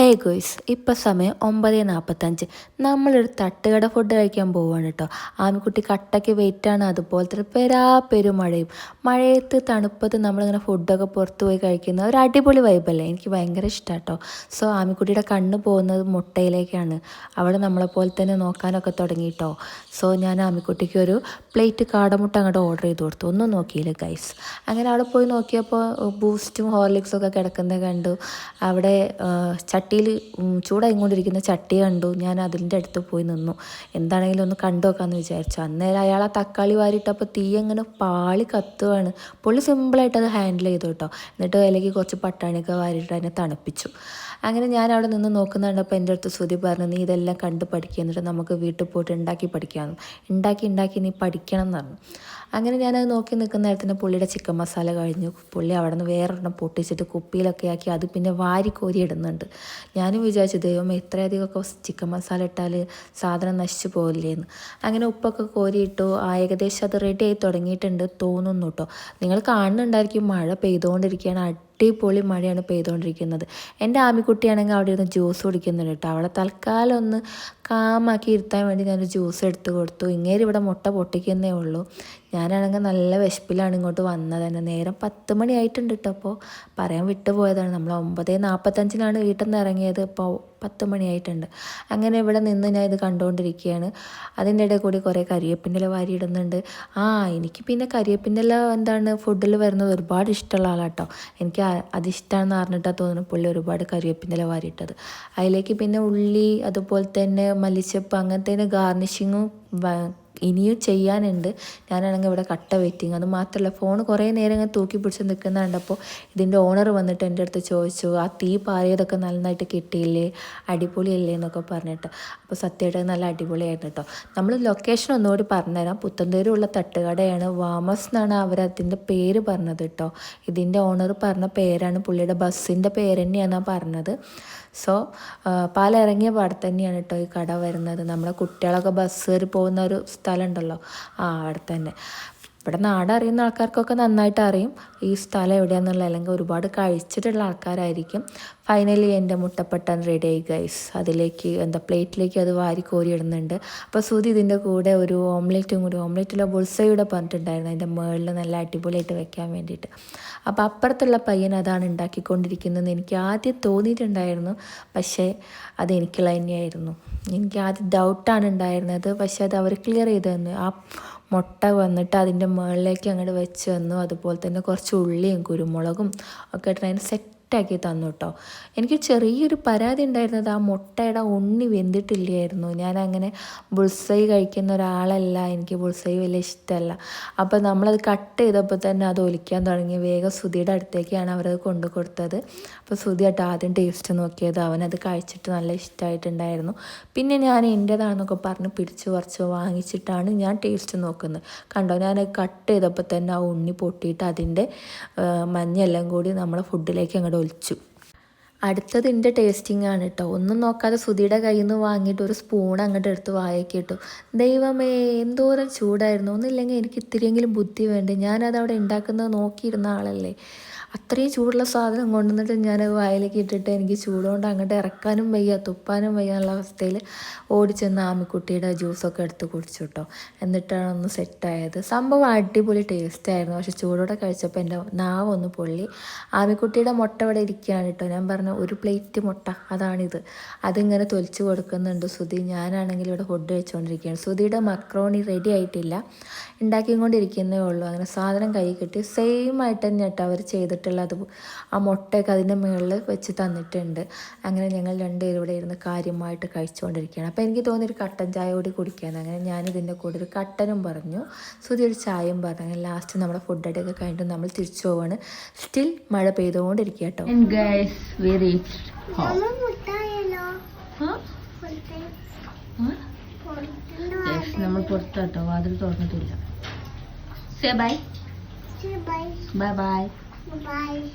ഹേ ഗോയ്സ് ഇപ്പം സമയം ഒമ്പത് നാൽപ്പത്തഞ്ച് നമ്മളൊരു തട്ടുകട ഫുഡ് കഴിക്കാൻ പോവാണ് കേട്ടോ. ആമിക്കുട്ടി കട്ടയ്ക്ക് വെയിറ്റാണ് അതുപോലത്തെ പെരാ പെരുമഴയും മഴയത്ത് തണുപ്പത്ത് നമ്മളിങ്ങനെ ഫുഡൊക്കെ പുറത്ത് പോയി കഴിക്കുന്ന ഒരു അടിപൊളി വൈബല്ലേ എനിക്ക് ഭയങ്കര ഇഷ്ടമാണ് കേട്ടോ. സോ ആമിക്കുട്ടിയുടെ കണ്ണ് പോകുന്നത് മുട്ടയിലേക്കാണ്. അവിടെ നമ്മളെപ്പോലെ തന്നെ നോക്കാനൊക്കെ തുടങ്ങി കേട്ടോ. സോ ഞാൻ ആമിക്കുട്ടിക്ക് ഒരു പ്ലേറ്റ് കാടമുട്ട അങ്ങോട്ട് ഓർഡർ ചെയ്ത് കൊടുത്തു. ഒന്നും നോക്കിയില്ല ഗൈസ് അങ്ങനെ അവിടെ പോയി നോക്കിയപ്പോൾ ബൂസ്റ്റും ഹോർലിക്സും ഒക്കെ കിടക്കുന്നത് കണ്ടു. അവിടെ ചട്ടിയിൽ ചൂടായിക്കൊണ്ടിരിക്കുന്ന ചട്ടി കണ്ടു. ഞാൻ അതിന്റെ അടുത്ത് പോയി നിന്നു. എന്താണെങ്കിലും ഒന്ന് കണ്ടു നോക്കാമെന്ന് വിചാരിച്ചു. അന്നേരം അയാൾ ആ തക്കാളി വാരിയിട്ടപ്പോൾ തീ അങ്ങനെ പാളി കത്തുവാണ്. പുള്ളി സിമ്പിളായിട്ട് അത് ഹാൻഡിൽ ചെയ്തു കേട്ടോ. എന്നിട്ട് അതിലേക്ക് കുറച്ച് പട്ടാണിയൊക്കെ വാരിയിട്ട് അതിനെ തണുപ്പിച്ചു. അങ്ങനെ ഞാൻ അവിടെ നിന്ന് നോക്കുന്നുണ്ടപ്പോൾ എന്റെ അടുത്ത് ശ്രുതി പറഞ്ഞു നീ ഇതെല്ലാം കണ്ട് പഠിക്കുക എന്നിട്ട് നമുക്ക് വീട്ടിൽ പോയിട്ട് ഉണ്ടാക്കി പഠിക്കാമെന്ന് ഉണ്ടാക്കി ഉണ്ടാക്കി. നീ പഠിക്കണം എന്ന് പറഞ്ഞു. അങ്ങനെ ഞാനത് നോക്കി നിൽക്കുന്ന നേരത്തിന് പുള്ളിയുടെ ചിക്കൻ മസാല കഴിഞ്ഞു. പുള്ളി അവിടെ നിന്ന് വേറൊരെണ്ണം പൊട്ടിച്ചിട്ട് കുപ്പിയിലൊക്കെ ആക്കി അത് പിന്നെ വാരി കോരി ഇടുന്നുണ്ട്. ഞാനും വിചാരിച്ചു ദൈവം ഇത്രയധികമൊക്കെ ചിക്കൻ മസാല ഇട്ടാൽ സാധനം നശിച്ചു പോകില്ലേന്ന് അങ്ങനെ ഉപ്പൊക്കെ കോരിയിട്ടു ഏകദേശം അത് റെഡി ആയി തുടങ്ങിയിട്ടുണ്ട് തോന്നുന്നു കേട്ടോ നിങ്ങൾ കാണുന്നുണ്ടായിരിക്കും മഴ പെയ്തുകൊണ്ടിരിക്കുകയാണ് അടിപൊളി മഴയാണ് പെയ്തുകൊണ്ടിരിക്കുന്നത്. എന്റെ ആമിക്കുട്ടിയാണെങ്കിൽ അവിടെ ഇരുന്ന് ജ്യൂസ് കുടിക്കുന്നുണ്ട് കേട്ടോ. അവളെ തൽക്കാലം ഒന്ന് കാമാക്കി ഇരുത്താൻ വേണ്ടി ഞാനൊരു ജ്യൂസ് എടുത്ത് കൊടുത്തു. ഇങ്ങേരി ഇവിടെ മുട്ട പൊട്ടിക്കുന്നേ ഉള്ളൂ. ഞാനാണെങ്കിൽ നല്ല വിശപ്പിലാണ് ഇങ്ങോട്ട് വന്നത്. തന്നെ നേരം പത്ത് മണിയായിട്ടുണ്ട് കേട്ടോ അപ്പോൾ പറയാൻ വിട്ടുപോയതാണ് നമ്മൾ ഒമ്പത് നാൽപ്പത്തഞ്ചിനാണ് വീട്ടിൽ നിന്ന് ഇറങ്ങിയത്. ഇപ്പോൾ പത്ത് മണിയായിട്ടുണ്ട് അങ്ങനെ ഇവിടെ നിന്ന് ഞാൻ ഇത് കണ്ടുകൊണ്ടിരിക്കുകയാണ്. അതിന്റെ ഇടയിൽ കൂടി കുറേ കരിയേപ്പിന്റെ വാരി ഇടുന്നുണ്ട് ആ എനിക്ക് പിന്നെ കരിയേപ്പിന്റെ എന്താണ്? ഫുഡിൽ വരുന്നത് ഒരുപാട് ഇഷ്ടമുള്ള ആളാട്ടോ എനിക്ക് അതിഷ്ടമാണെന്ന് പറഞ്ഞിട്ടാണ് തോന്നുന്നു പുള്ളി ഒരുപാട് കറിവേപ്പിന്റെ വാരിയിട്ടത്. അതിലേക്ക് പിന്നെ ഉള്ളി അതുപോലെ തന്നെ മല്ലിച്ചപ്പ് അങ്ങനത്തെ ഗാർണിഷിങ്ങും ഇനിയും ചെയ്യാനുണ്ട്. ഞാനാണെങ്കിൽ ഇവിടെ കട്ട വെയിറ്റിംഗ്. അത് മാത്രമല്ല ഫോൺ കുറേ നേരം ഇങ്ങനെ തൂക്കി പിടിച്ച് നിൽക്കുന്ന കണ്ടപ്പോൾ ഇതിന്റെ ഓണർ വന്നിട്ട് എന്റെ അടുത്ത് ചോദിച്ചു ആ തീ പാറിയതൊക്കെ നന്നായിട്ട് കിട്ടിയില്ലേ? അടിപൊളിയല്ലേ? എന്നൊക്കെ പറഞ്ഞിട്ട്. അപ്പോൾ സത്യമായിട്ട് നല്ല അടിപൊളിയായിരുന്നു കേട്ടോ. നമ്മൾ ലൊക്കേഷൻ ഒന്നുകൂടി പറഞ്ഞുതരാം. പുത്തന്തൂരുള്ള തട്ടുകടയാണ് വാമസ് എന്നാണ് അവർ അതിന്റെ പേര് പറഞ്ഞത് കേട്ടോ. ഇതിന്റെ ഓണർ പറഞ്ഞ പേരാണ് പുള്ളിയുടെ ബസ്സിന്റെ പേര് തന്നെയാണ് പറഞ്ഞത്. സോ പാലിറങ്ങിയ പാടത്ത് തന്നെയാണ് കേട്ടോ ഈ കട വരുന്നത്. നമ്മുടെ കുട്ടികളൊക്കെ ബസ് കയറി പോകുന്ന ഒരു സ്ഥലം ഉണ്ടല്ലോ ആ അവിടെ തന്നെ ഇവിടെ നാടറിയുന്ന ആൾക്കാർക്കൊക്കെ നന്നായിട്ട് അറിയും. ഈ സ്ഥലം എവിടെയാണെന്നുള്ള അല്ലെങ്കിൽ ഒരുപാട് കഴിച്ചിട്ടുള്ള ആൾക്കാരായിരിക്കും. ഫൈനലി എന്റെ മുട്ടപ്പട്ടൻ റെഡി ആയി ഗൈസ് അതിലേക്ക് എന്താ പ്ലേറ്റിലേക്ക് അത് വാരി കോരിയിടുന്നുണ്ട് അപ്പോൾ സുതി ഇതിന്റെ കൂടെ ഒരു ഓംലെറ്റും കൂടി ഓംലെറ്റിലെ ബുൾസയുടെ പറഞ്ഞിട്ടുണ്ടായിരുന്നു. അതിന്റെ മുകളിൽ നല്ല അടിപൊളിയായിട്ട് വെക്കാൻ വേണ്ടിയിട്ട്. അപ്പോൾ അപ്പുറത്തുള്ള പയ്യൻ അതാണ് ഉണ്ടാക്കിക്കൊണ്ടിരിക്കുന്നതെന്ന് എനിക്ക് ആദ്യം തോന്നിയിട്ടുണ്ടായിരുന്നു. പക്ഷേ അത് എനിക്കുള്ള തന്നെയായിരുന്നു. എനിക്ക് ആദ്യം ഡൗട്ടാണ് ഉണ്ടായിരുന്നത്. പക്ഷേ അത് അവർ ക്ലിയർ ചെയ്തു തന്നു ആ മുട്ട വന്നിട്ട് അതിന്റെ മുകളിലേക്ക് അങ്ങോട്ട് വെച്ച് തന്നു. അതുപോലെ തന്നെ കുറച്ച് ഉള്ളിയും കുരുമുളകും ഒക്കെ ഇട്ടിട്ട് അതിന് സെറ്റ് സെറ്റാക്കി തന്നു കേട്ടോ എനിക്ക് ചെറിയൊരു പരാതി ഉണ്ടായിരുന്നത് ആ മുട്ടയുടെ ഉണ്ണി വെന്തിട്ടില്ലായിരുന്നു. ഞാൻ അങ്ങനെ ബുൾസൈ കഴിക്കുന്ന ഒരാളല്ല. എനിക്ക് ബുൾസൈ വലിയ ഇഷ്ടമല്ല. അപ്പോൾ നമ്മളത് കട്ട് ചെയ്തപ്പോൾ തന്നെ അത് ഒലിക്കാൻ തുടങ്ങി. വേഗം സുധിയുടെ അടുത്തേക്കാണ് അവരത് കൊണ്ടു കൊടുത്തത്. അപ്പോൾ സുധിയായിട്ട് ആദ്യം ടേസ്റ്റ് നോക്കിയത്. അവനത് കഴിച്ചിട്ട് നല്ല ഇഷ്ടമായിട്ടുണ്ടായിരുന്നു. പിന്നെ ഞാൻ എന്റേതാണെന്നൊക്കെ പറഞ്ഞ് പിടിച്ച് കുറച്ച് വാങ്ങിച്ചിട്ടാണ് ഞാൻ ടേസ്റ്റ് നോക്കുന്നത്. കണ്ടോ? ഞാൻ കട്ട് ചെയ്തപ്പോൾ തന്നെ ആ ഉണ്ണി പൊട്ടിയിട്ട് അതിന്റെ മഞ്ഞെല്ലാം കൂടി നമ്മളെ ഫുഡിലേക്ക് അങ്ങോട്ട് ഒലിച്ചു അടുത്തത് എന്റെ ടേസ്റ്റിംഗ് ആണ് കേട്ടോ ഒന്നും നോക്കാതെ സുധിയുടെ കയ്യിൽ നിന്ന് വാങ്ങിയിട്ട് ഒരു സ്പൂൺ അങ്ങോട്ട് എടുത്ത് വായൊക്കെ ഇട്ടു. ദൈവമേ എന്തോരം ചൂടായിരുന്നു. ഒന്നില്ലെങ്കിൽ എനിക്ക് ഇത്തിരിയെങ്കിലും ബുദ്ധി വേണ്ടേ? ഞാനത് അവിടെ ഉണ്ടാക്കുന്നത് നോക്കിയിരുന്ന ആളല്ലേ? അത്രയും ചൂടുള്ള സാധനം കൊണ്ടുവന്നിട്ട് ഞാൻ വായിലേക്ക് ഇട്ടിട്ട് എനിക്ക് ചൂടുകൊണ്ട് അങ്ങോട്ട് ഇറക്കാനും വയ്യ തുപ്പാനും വയ്യ എന്നുള്ള അവസ്ഥയിൽ ഓടിച്ചെന്ന് ആമിക്കുട്ടിയുടെ ജ്യൂസൊക്കെ എടുത്ത് കുടിച്ചു കേട്ടോ എന്നിട്ടാണ് ഒന്ന് സെറ്റായത് സംഭവം അടിപൊളി ടേസ്റ്റ് ആയിരുന്നു. പക്ഷെ ചൂടോടെ കഴിച്ചപ്പോൾ എന്റെ നാവ് ഒന്ന് പൊള്ളി. ആമിക്കുട്ടിയുടെ മുട്ട ഇവിടെ ഇരിക്കുകയാണ് കേട്ടോ. ഞാൻ പറഞ്ഞ ഒരു പ്ലേറ്റ് മുട്ട അതാണിത്. അതിങ്ങനെ തൊലിച്ച് കൊടുക്കുന്നുണ്ട് സുധി. ഞാനാണെങ്കിൽ ഇവിടെ ഫുഡ് കഴിച്ചുകൊണ്ടിരിക്കുകയാണ് സുധിയുടെ മക്രോണി റെഡി ആയിട്ടില്ല. ഉണ്ടാക്കിക്കൊണ്ടിരിക്കുന്നേ ഉള്ളൂ. അങ്ങനെ സാധനം കൈ കിട്ടി. സെയിം ആയിട്ട് തന്നെ കേട്ടോ അവർ ചെയ്തിട്ട് ചെയ്തിട്ടുള്ളത് ആ മുട്ടയൊക്കെ അതിന്റെ മുകളിൽ വെച്ച് തന്നിട്ടുണ്ട്. അങ്ങനെ ഞങ്ങൾ രണ്ടുപേരും ഇവിടെ ഇരുന്ന് കാര്യമായിട്ട് കഴിച്ചുകൊണ്ടിരിക്കുകയാണ്. അപ്പോൾ എനിക്ക് തോന്നിയൊരു കട്ടൻ ചായ കൂടി കുടിക്കാൻ അങ്ങനെ ഞാനിതിന്റെ കൂടെ ഒരു കട്ടനും പറഞ്ഞു. സുതി ഒരു ചായയും പറഞ്ഞു. അങ്ങനെ ലാസ്റ്റ് നമ്മുടെ ഫുഡ് അടിയൊക്കെ കഴിഞ്ഞിട്ട് നമ്മൾ തിരിച്ചു പോവാണ്. സ്റ്റിൽ മഴ പെയ്തുകൊണ്ടിരിക്കുക കേട്ടോ നമ്മൾ പുറത്തോട്ടോ. വാതിൽ തുറന്നിട്ടില്ല. Say bye bye bye Bye-bye.